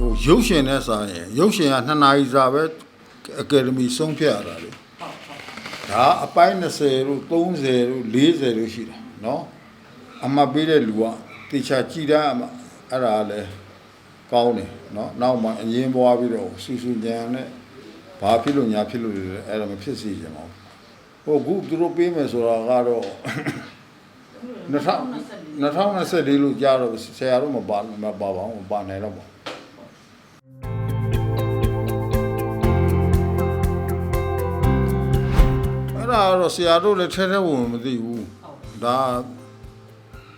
ဟိုရုပ်ရှင်နဲ့စာရင်ရုပ်ရှင်ကနှစ်နာရီစာပဲအကယ်ဒမီဆုံးဖြတ်ရတာလေဒါအပိုင်း20လို့30လို့40လို့ရှိတယ်နော်အမှတ်ပေးတဲ့လူကတေချာကြည်တာအမှအဲ့ဒါလည်းကောင်းတယ်နော်နောက်မှအရင်ပွားပြီးတော့ဆူဆူညံနဲ့ဘာဖြစ်လို့ညာဖြစ်လို့လဲအဲ့ဒါမဖြစ်စေချင်ပါဘူးဟိုခုသူတို့ပေးမယ်ဆိုတာကတော့2024လို့ကြားတော့ဆရာတို့မပါမပါပါဘူးမပါနိုင်တော့ပါ တော့ဆရာတို့လည်းထဲထဲဝင်ဝင်မသိဘူးဒါ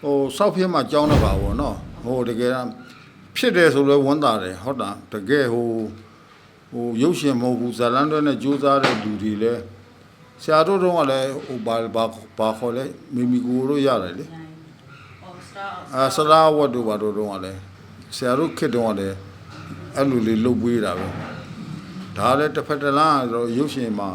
ဟိုစောက်ဖြစ်မှကြောင်းတော့ပါဘောနော်ဟိုတကယ်တော့ဖြစ်တယ်ဆိုလဲဝန်တာတယ်ဟုတ်တာတကယ်ဟိုဟိုရုပ်ရှင်မဟုတ်ဘူးဇာလန်တွေနဲ့ကြိုးစားတဲ့လူတွေလည်းဆရာတို့တော့ကလည်းဟိုဘာဘာဘာခေါ်လဲမိမိကိုယ်တို့ရတယ်လေအော်စတာအဲဆရာဝတ်တို့ဘာတို့တော့ကလည်းဆရာတို့ခစ်တော့ကလည်းအဲ့လိုလေးလုတ်ပေးတာပဲဒါလည်းတစ်ဖက်တစ်လားဆိုတော့ရုပ်ရှင်မှာ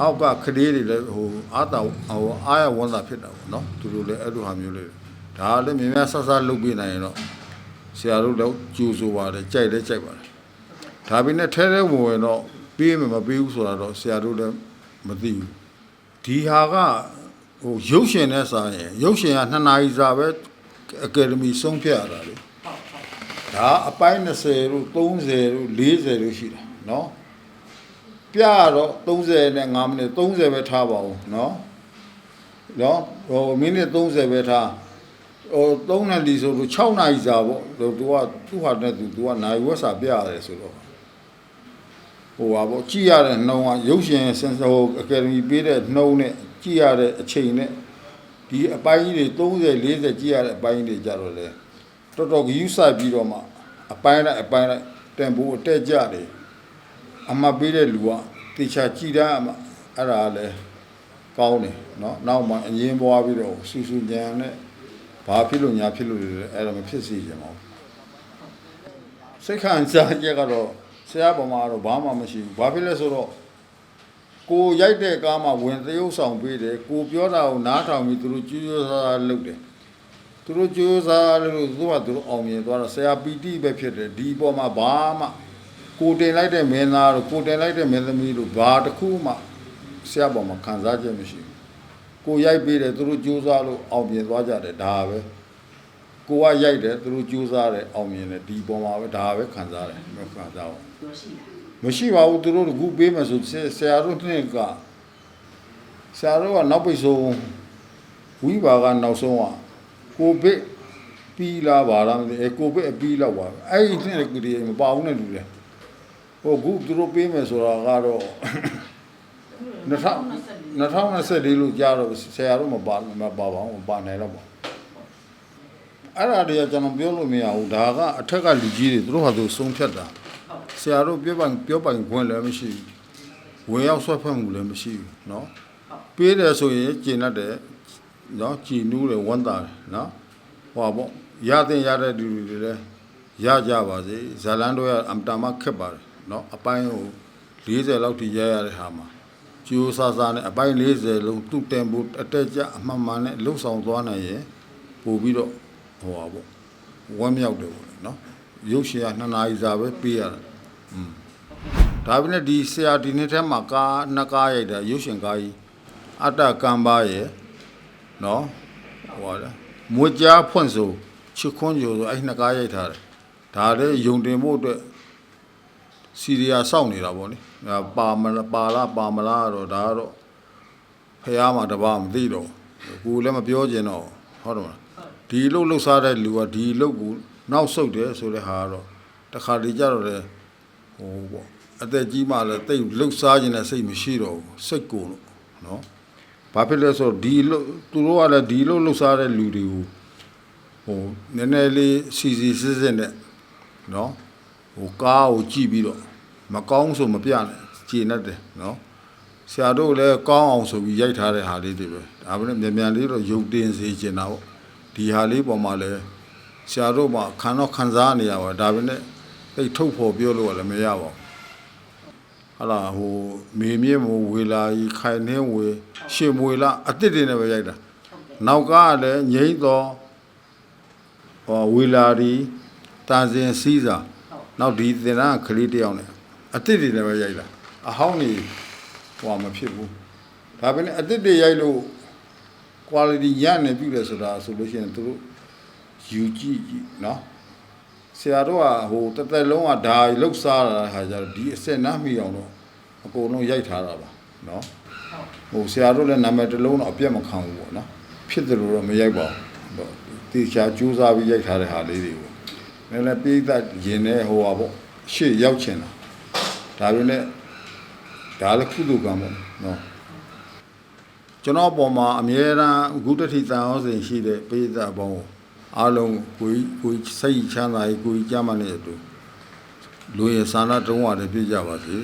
အောက်ကကလေးတွေလည်းဟိုအာတာဟိုအားရဝန်တာဖြစ်တာပေါ့နော်သူတို့လည်းအဲ့လိုဟာမျိုးလေးဒါလည်းမြင်များဆဆလုတ်ပေးနိုင်ရင်တော့ဆရာတို့လည်းကြိုးဆိုပါတယ်ကြိုက်လည်းကြိုက်ပါတယ်ဒါပေမဲ့ထဲထဲဝင်ဝင်တော့ပေးမယ်မပေးဘူးဆိုတာတော့ဆရာတို့လည်းမသိဘူးဒီဟာကဟိုရုပ်ရှင်နဲ့စာရင်ရုပ်ရှင်ကနှစ်နာရီစာပဲအကယ်ဒမီဆုံးဖြတ်ရတာလေဒါအပိုင်း20လို့30လို့40လို့ရှိတယ်နော် ပြရတော့30နဲ့5မိနစ်30ပဲထားပါဦးနော်နော်ဟိုမိနစ်30ပဲထားဟို3နာရီဆိုလို့6နာရီစာပေါ့သူကသူ့ဟာနဲ့သူသူကနိုင်ဝက်စာပြရတယ်ဆိုတော့ဟိုပါပေါ့ကြည့်ရတဲ့နှုံကရုပ်ရှင်စင်ဟိုအကယ်ဒမီပေးတဲ့နှုံနဲ့ကြည့်ရတဲ့အချိန်နဲ့ဒီအပိုင်းကြီးတွေ30 40ကြည့်ရတဲ့အပိုင်းကြီးတွေကြတော့လေတော်တော်ဂယူးဆိုင်ပြီးတော့မှအပိုင်းလိုက်အပိုင်းလိုက်တန်ဖိုးအတက်ကြတယ် အမှတ်ပေးတဲ့လူကတေချာကြည်တာအမှအဲ့ဒါလည်းကောင်းတယ်เนาะနောက်မှအရင်ပွားပြီးတော့ဆူဆူညံနဲ့ဘာဖြစ်လို့ညာဖြစ်လို့လဲအဲ့ဒါမဖြစ်စေချင်ပါဘူးစိတ်ခံစားချက်ကတော့ဆရာပေါ်မှာတော့ဘာမှမရှိဘူးဘာဖြစ်လဲဆိုတော့ကိုရိုက်တဲ့ကားမှာဝင်သရုပ်ဆောင်ပေးတယ်ကိုပြောတာကိုနားထောင်ပြီးသူတို့ကြွေးကြောစားလုပ်တယ် သူတို့ကြိုးစားလို့သူကသူတို့အောင်မြင်သွားတော့ဆရာပီတိပဲဖြစ်တယ်ဒီပေါ်မှာဘာမှ ကိုတင်လိုက်တဲ့မင်းသားတို့ကိုတင်လိုက်တဲ့မင်းသမီးတို့ဘာတစ်ခုမှဆရာပေါ်မှာခံစားချက်မရှိဘူးကိုရိုက်ပေးတယ်သူတို့ကြိုးစားလို့အောင်မြင်သွားကြတယ်ဒါပဲကိုကရိုက်တယ်သူတို့ကြိုးစားတယ်အောင်မြင်တယ်ဒီပေါ်မှာပဲဒါပဲခံစားတယ်မခံစားဘူးပြောရှိတာမရှိပါဘူးသူတို့ကခုပေးမယ်ဆိုဆရာတို့နှစ်ကဆရာတို့ကနောက်ပိတ်ဆုံးဝိပါကနောက်ဆုံးကကိုဗစ်ပြီးလာပါလားမသိအဲကိုဗစ်အပြီးလောက်ပါအဲ့ဒီနှစ်ကလေးမပါဘူးနဲ့လူလေ ဟိုခုသူတို့ပေးမယ်ဆိုတာကတော့2024လို့ကြားတော့ဆရာတို့မပါမပါပါဘူးမပါနိုင်တော့ပါအဲ့ဒါတွေကကျွန်တော်ပြောလို့မရဘူးဒါကအထက်ကလူကြီးတွေသူတို့ဟာသူဆုံးဖြတ်တာ ဟုတ် ဆရာတို့ပြောပိုင်ပြောပိုင်ခွင့်လည်းမရှိဘူးဝင်ရောက်ဆွတ်ဖက်မှုလည်းမရှိဘူးเนาะပေးတယ်ဆိုရင်ကျင်တတ်တယ်เนาะကြည်နူးတယ်ဝန်တာတယ်เนาะဟောပေါ့ရတဲ့ရတဲ့လူတွေလည်းရကြပါစေဇာလန်တို့ကအမတမခက်ပါတယ် เนาะအပိုင်းဟို40လောက်ထိရရတဲ့ဟာမှာကျိုးဆာဆာနဲ့အပိုင်း40လုံးသူ့တင်ဖို့အတက်ကြအမှန်မှန်နဲ့လှုပ်ဆောင်သွားနိုင်ရင်ပို့ပြီးတော့ဟောပါပေါ့ဝမ်းမြောက်တယ်ပေါ့เนาะရုပ်ရှင်ကနှစ်နာရီစာပဲပေးရတယ် ဒါပေမဲ့ဒီဆရာဒီနေ့ထဲမှာကားနှစ်ကားရိုက်တာရုပ်ရှင်ကားကြီးအတ္တကံပါရဲ့နော်ဟိုလေမွေကြားဖွင့်ဆိုချစ်ခွန်းကြိုဆိုအဲ့နှစ်ကားရိုက်ထားတယ်ဒါလည်းယုံတင်ဖို့အတွက် စီရီယာစောင့်နေတာပေါ့နိအဲပါမလားပါလားပါမလားတော့ဒါကတော့ဖះမှာတပါမသိတော့ဘူးကိုလည်းမပြောကျင်တော့ဟုတ်တယ်မလားဒီလုတ်လုတ်စားတဲ့လူကဒီလုတ်ကိုနောက်ဆုတ်တယ်ဆိုတဲ့ဟာကတော့တခါတည်းကြတော့လေဟိုပေါ့အသက်ကြီးမှလည်းတိတ်လှုပ်ရှားခြင်းနဲ့စိတ်မရှိတော့ဘူးစိတ်ကိုလို့နော်ဘာဖြစ်လဲဆိုတော့ဒီလုတ်သူတို့ကလည်းဒီလုတ်လှုပ်ရှားတဲ့လူတွေကိုဟိုနည်းနည်းလေးစီစီစစ်စစ်နဲ့နော်ဟိုကားကိုကြည့်ပြီးတော့ မကောင်းဆိုမပြနဲ့ကျေနပ်တယ်နော်ဆရာတို့လည်းကောင်းအောင်ဆိုပြီးရိုက်ထားတဲ့ဟာလေးတွေပဲဒါပေမဲ့မြန်မြန်လေးတော့ရုပ်တင်စေချင်တာပေါ့ဒီဟာလေးပေါ်မှာလည်းဆရာတို့မှခံတော့ခံစားနေရပါဒါပေမဲ့တိတ်ထုတ်ဖို့ပြောလို့လည်းမရပါဘူးဟလာဟိုမေမြင့်မဝေလာကြီးခိုင်နှင်းဝေရှေမွေလာအစ်စ်တွေနဲ့ပဲရိုက်တာနောက်ကလည်းငိမ့်တော်ဟောဝေလာဒီတာစင်စည်းစာနောက်ဒီသင်္ကန်းကလေးတယောက်နဲ့ အတစ်တွေလည်းပဲရိုက်တာအဟောင်းနေဟိုမဖြစ်ဘူးဒါပေမဲ့အတစ်တွေရိုက်လို့ quality ရနေပြီလေဆိုတာဆိုလို့ရှိရင်သူတို့ယူကြည့်ကြည့်နော်ဆရာတို့ကဟိုတစ်သက်လုံးကဒါလောက်စားတာဟာကြတော့ဒီအစစ်နားမိအောင်တော့အကုန်လုံးရိုက်ထားတာပါနော်ဟိုဆရာတို့လည်းနာမည်တစ်လုံးတော့အပြတ်မခံဘူးပေါ့နော်ဖြစ်တယ်လို့တော့မရိုက်ပါဘူးတော့တေချာကြိုးစားပြီးရိုက်ထားတဲ့ဟာလေးတွေကိုလည်းလည်းပိသက်ရင်နဲ့ဟိုပါပေါ့ရှေ့ရောက်ချင်တာ ဒါပေမဲ့ဒါလည်းကုသကံပေါ့နော်ကျွန်တော်အပေါ်မှာအမြဲတမ်းအခုတတိတန်အောင်စဉ်ရှိတဲ့ပိဿအပေါင်းအားလုံးကိုယ်ကိုယ်စိတ်ချမ်းသာရေးကိုယ်ကြမ်းမနဲ့အတူလူရဲ့စာနာတုံးဝါတွေပြည့်ကြပါစေ